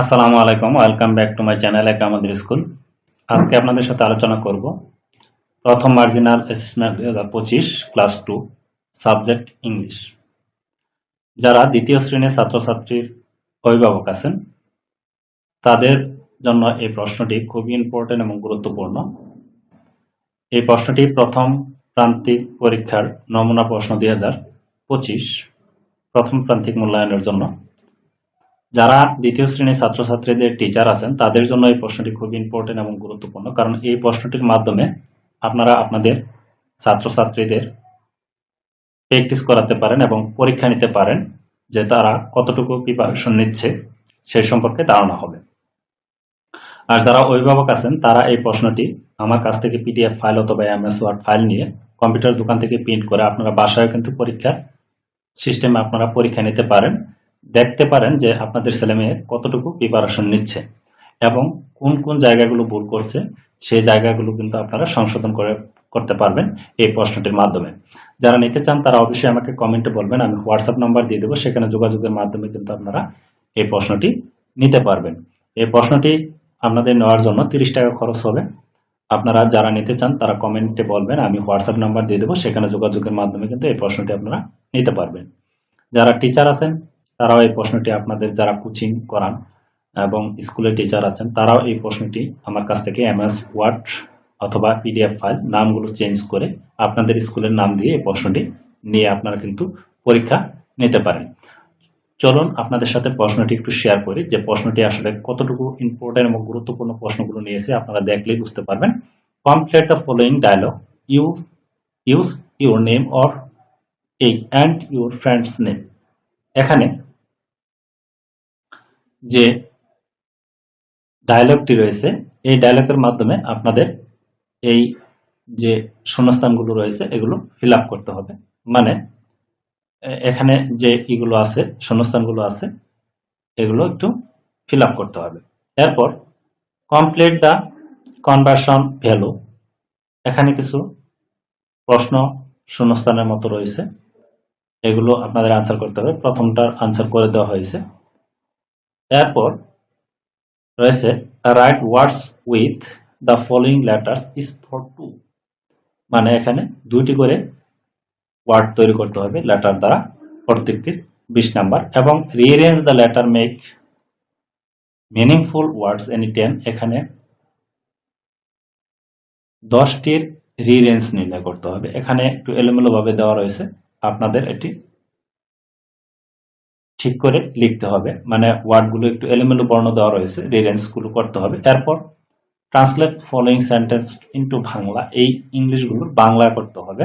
আসসালামু আলাইকুম, welcome back to my channel একা আমাদের স্কুল। আজকে আপনাদের সাথে আলোচনা করব প্রথম মার্জিনাল অ্যাসেসমেন্ট দুই হাজার পঁচিশ ক্লাস টু সাবজেক্ট ইংলিশ যারা দ্বিতীয় শ্রেণির ছাত্রছাত্রীর অভিভাবক আছেন, তাদের জন্য এই প্রশ্নটি খুবই ইম্পর্টেন্ট এবং গুরুত্বপূর্ণ। এই প্রশ্নটি প্রথম প্রান্তিক পরীক্ষার নমুনা প্রশ্ন দুই হাজার পঁচিশ, প্রথম প্রান্তিক মূল্যায়নের জন্য। যারা দ্বিতীয় শ্রেণির ছাত্রছাত্রীদের টিচার আছেন, তাদের জন্য এই প্রশ্নটি খুব ইম্পর্টেন্ট এবং গুরুত্বপূর্ণ। কারণ এই প্রশ্নটির মাধ্যমে আপনারা আপনাদের ছাত্রছাত্রীদের প্র্যাকটিস করাতে পারেন এবং পরীক্ষা নিতে পারেন যে তারা কতটুকু প্রিপারেশন নিচ্ছে সেই সম্পর্কে ধারণা হবে। আর যারা অভিভাবক আছেন, তারা এই প্রশ্নটি আমার কাছ থেকে পিডিএফ ফাইল অথবা এমএস ওয়ার্ড ফাইল নিয়ে কম্পিউটার দোকান থেকে প্রিন্ট করে আপনারা বাসায় কিন্তু পরীক্ষার সিস্টেমে আপনারা পরীক্ষা নিতে পারেন। দেখতে পারেন যে আপনাদের ছেলে মেয়ে কতটুকু প্রিপারেশন নিচ্ছে এবং কোন কোন জায়গাগুলো ভুল করছে, সেই জায়গাগুলো কিন্তু আপনারা সংশোধন করে, করতে পারবেন এই প্রশ্নটির মাধ্যমে। যারা নিতে চান তারা অবশ্যই আমাকে কমেন্টে বলবেন, আমি হোয়াটসঅ্যাপ নাম্বার দিয়ে দেবো, সেখানে যোগাযোগের মাধ্যমে কিন্তু আপনারা এই প্রশ্নটি নিতে পারবেন। এই প্রশ্নটি আপনাদের নেওয়ার জন্য তিরিশ টাকা খরচ হবে। আপনারা যারা নিতে চান তারা কমেন্টে বলবেন, আমি হোয়াটসঅ্যাপ নাম্বার দিয়ে দেবো, সেখানে যোগাযোগের মাধ্যমে কিন্তু এই প্রশ্নটি আপনারা নিতে পারবেন। যারা টিচার আছেন তারাও এই প্রশ্নটি আপনাদের যারা কোচিং করান এবং স্কুলের টিচার আছেন, তারাও এই প্রশ্নটি আমার কাছ থেকে এমএস ওয়ার্ড অথবা পিডিএফ ফাইল নামগুলো চেঞ্জ করে আপনাদের স্কুলের নাম দিয়ে এই প্রশ্নটি নিয়ে আপনারা কিন্তু পরীক্ষা নিতে পারেন। চলুন আপনাদের সাথে প্রশ্নটি একটু শেয়ার করি যে প্রশ্নটি আসলে কতটুকু ইম্পর্টেন্ট এবং গুরুত্বপূর্ণ প্রশ্নগুলো নিয়েছে আপনারা দেখলেই বুঝতে পারবেন। Complete the following dialogue you use your name or এই অ্যান্ড ইউর ফ্রেন্ডস নেম এখানে যে ডায়লগটি রয়েছে, এই ডায়লগের মাধ্যমে আপনাদের এই যে শূন্যস্থানগুলো রয়েছে, এগুলো ফিল করতে হবে। মানে এখানে যে ইগুলো আছে, শূন্যস্থানগুলো আছে, এগুলো একটু ফিল করতে হবে। এরপর কমপ্লিট দ্য কনভার্সন ভ্যালু এখানে কিছু প্রশ্ন শূন্যস্থানের মতো রয়েছে। এগুলো আপনাদের আনসার করতে হবে। প্রথমটার আনসার করে দেওয়া হয়েছে। এরপর রয়েছে write words with the following letters is for two মানে এখানে দুইটি করে ওয়ার্ড তৈরি করতে হবে লেটার দ্বারা প্রত্যেকটির বিশ নাম্বার। এবং rearrange the letter make meaningful words any ten এখানে দশটির রিরেঞ্জ নির্ণয় করতে হবে। এখানে একটু এলোমেলো ভাবে দেওয়া রয়েছে। আপনাদের এটি ঠিক করে লিখতে হবে। মানে ওয়ার্ডগুলো একটু এলোমেলো বর্ণ দেওয়া রয়েছে, রিরেঞ্জগুলো করতে হবে। এরপর translate following sentence into Bangla, এই ইংলিশগুলো বাংলা করতে হবে।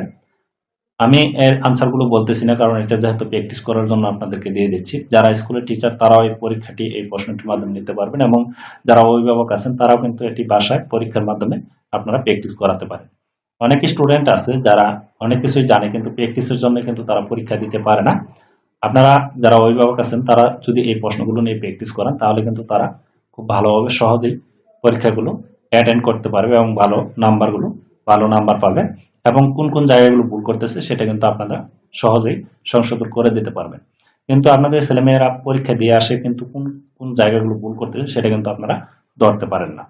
আমি এর আনসারগুলো বলতেছি না, কারণ এটা যেহেতু প্র্যাকটিস করার জন্য আপনাদেরকে দিয়ে দিচ্ছি। যারা স্কুলের টিচার তারাও এই পরীক্ষাটি, এই প্রশ্নটির মাধ্যমে নিতে পারবেন এবং যারা অভিভাবক আছেন, তারাও কিন্তু এটি বাসায় পরীক্ষার মাধ্যমে আপনারা প্র্যাকটিস করাতে পারেন। অনেক স্টুডেন্ট আছে যারা অনেক কিছুই জানে, কিন্তু প্র্যাকটিসের জন্য কিন্তু তারা পরীক্ষা দিতে পারে না। আপনারা যারা অভিভাবক আছেন, তারা যদি এই প্রশ্নগুলো নিয়ে প্র্যাকটিস করেন, তাহলে কিন্তু তারা খুব ভালোভাবে সহজেই পরীক্ষাগুলো অ্যাটেন্ড করতে পারবে এবং ভালো নাম্বারগুলো, ভালো নাম্বার পাবে এবং কোন কোন জায়গাগুলো ভুল করতেছে সেটা কিন্তু আপনারা সহজেই সংশোধন করে দিতে পারবেন। কিন্তু আপনাদের ছেলেমেয়েরা পরীক্ষা দিয়ে আসে, কিন্তু কোন কোন জায়গাগুলো ভুল করতেছে সেটা কিন্তু আপনারা ধরতে পারেন না।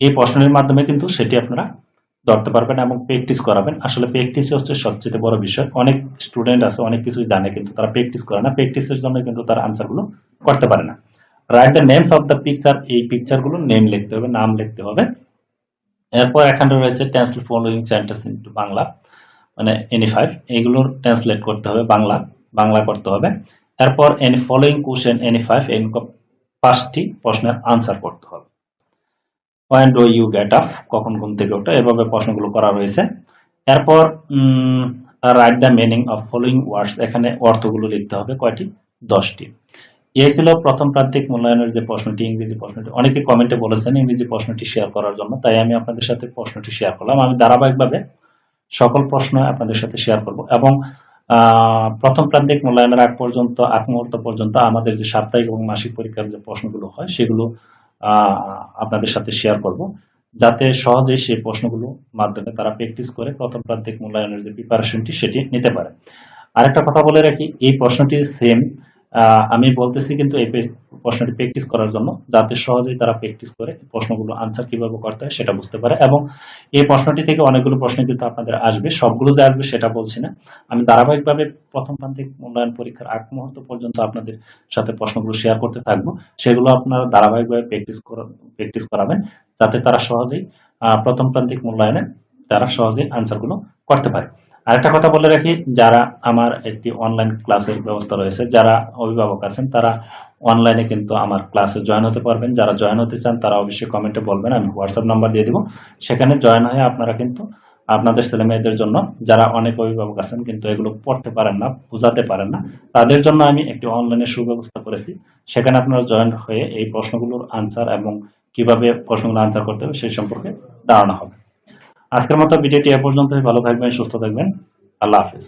এই প্রশ্নের মাধ্যমে কিন্তু সেটি আপনারা ধরতে পারবেন এবং প্র্যাকটিস করাবেন। আসলে প্র্যাকটিস হচ্ছে সবচেয়ে বড় বিষয়। অনেক স্টুডেন্ট আছে, অনেক কিছুই জানে, কিন্তু তারা প্র্যাকটিস করে না। প্র্যাকটিসের জন্য কিন্তু তারা আনসারগুলো করতে পারে না। Write the names of the picture এই পিকচারগুলো নেম লিখতে হবে, নাম লিখতে হবে। এরপর এখানে রয়েছে translate following sentence into Bangla মানে এনি ফাইভ এইগুলোর ট্রান্সলেট করতে হবে, বাংলা বাংলা করতে হবে। এরপর any following question any five এই পাঁচটি প্রশ্নের আনসার করতে হবে। When do you get up কখন ঘুম থেকে ওঠা, এভাবে প্রশ্নগুলো করা রয়েছে। এরপর write the meaning of following words এখানে অর্থগুলো লিখতে হবে, কয়টি? দশটি। এই ছিল প্রথম প্রান্তিক মূল্যায়নের যে প্রশ্নটি, ইংরেজি প্রশ্নটি। অনেকে কমেন্টে বলেছেন ইংরেজি প্রশ্নটি শেয়ার করার জন্য, তাই আমি আপনাদের সাথে প্রশ্নটি শেয়ার করলাম। আমি ধারাবাহিকভাবে সকল প্রশ্ন আপনাদের সাথে শেয়ার করব। এবং প্রথম প্রান্তিক মূল্যায়নের আগ পর্যন্ত, আগ মুহূর্ত পর্যন্ত আমাদের যে সাপ্তাহিক এবং মাসিক পরীক্ষার যে প্রশ্নগুলো হয়, সেগুলো আপনাদের সাথে শেয়ার করব। যাতে সহজে সেই প্রশ্নগুলো মাধ্যমে তারা প্র্যাকটিস করে প্রথম প্রান্তিক মূল্যায়নের যে প্রিপারেশনটি সেটি নিতে পারে। আরেকটা কথা বলে রাখি, এই প্রশ্নটি সেম আমি বলতেছি কিন্তু এই প্রশ্নটি প্র্যাকটিস করার জন্য, যাতে সহজেই তারা প্র্যাকটিস করে প্রশ্নগুলো আনসার কীভাবে করতে হয় সেটা বুঝতে পারে। এবং এই প্রশ্নটি থেকে অনেকগুলো প্রশ্ন কিন্তু আপনাদের আসবে, সবগুলো যে আসবে সেটা বলছি না। আমি ধারাবাহিকভাবে প্রথম প্রান্তিক মূল্যায়ন পরীক্ষার আগ মুহূর্ত পর্যন্ত আপনাদের সাথে প্রশ্নগুলো শেয়ার করতে থাকব। সেগুলো আপনারা ধারাবাহিকভাবে প্র্যাকটিস প্র্যাকটিস করাবেন, যাতে তারা সহজেই প্রথম প্রান্তিক মূল্যায়নে তারা সহজেই আনসারগুলো করতে পারে। আরেকটা কথা বলে রাখি, যারা আমার একটি অনলাইন ক্লাসের ব্যবস্থা রয়েছে, যারা অভিভাবক আছেন, তারা অনলাইনে কিন্তু আমার ক্লাসে জয়েন হতে পারবেন। যারা জয়েন হতে চান, তারা অবশ্যই কমেন্টে বলবেন, আমি হোয়াটসঅ্যাপ নাম্বার দিয়ে দিব। সেখানে জয়েন হয়ে আপনারা কিন্তু আপনাদের ছেলে মেয়েদের জন্য, যারা অনেক অভিভাবক আছেন, কিন্তু এগুলো পড়তে পারেন না, বোঝাতে পারেন না, তাদের জন্য আমি একটি অনলাইনে সুব্যবস্থা করেছি। সেখানে আপনারা জয়েন হয়ে এই প্রশ্নগুলোর আনসার এবং কীভাবে প্রশ্নগুলো আনসার করতে হবে, সেই সম্পর্কে ধারণা হবে। আজকের মতো ভিডিওটি এ পর্যন্ত ভালো থাকবেন সুস্থ থাকবেন। আল্লাহ হাফিজ।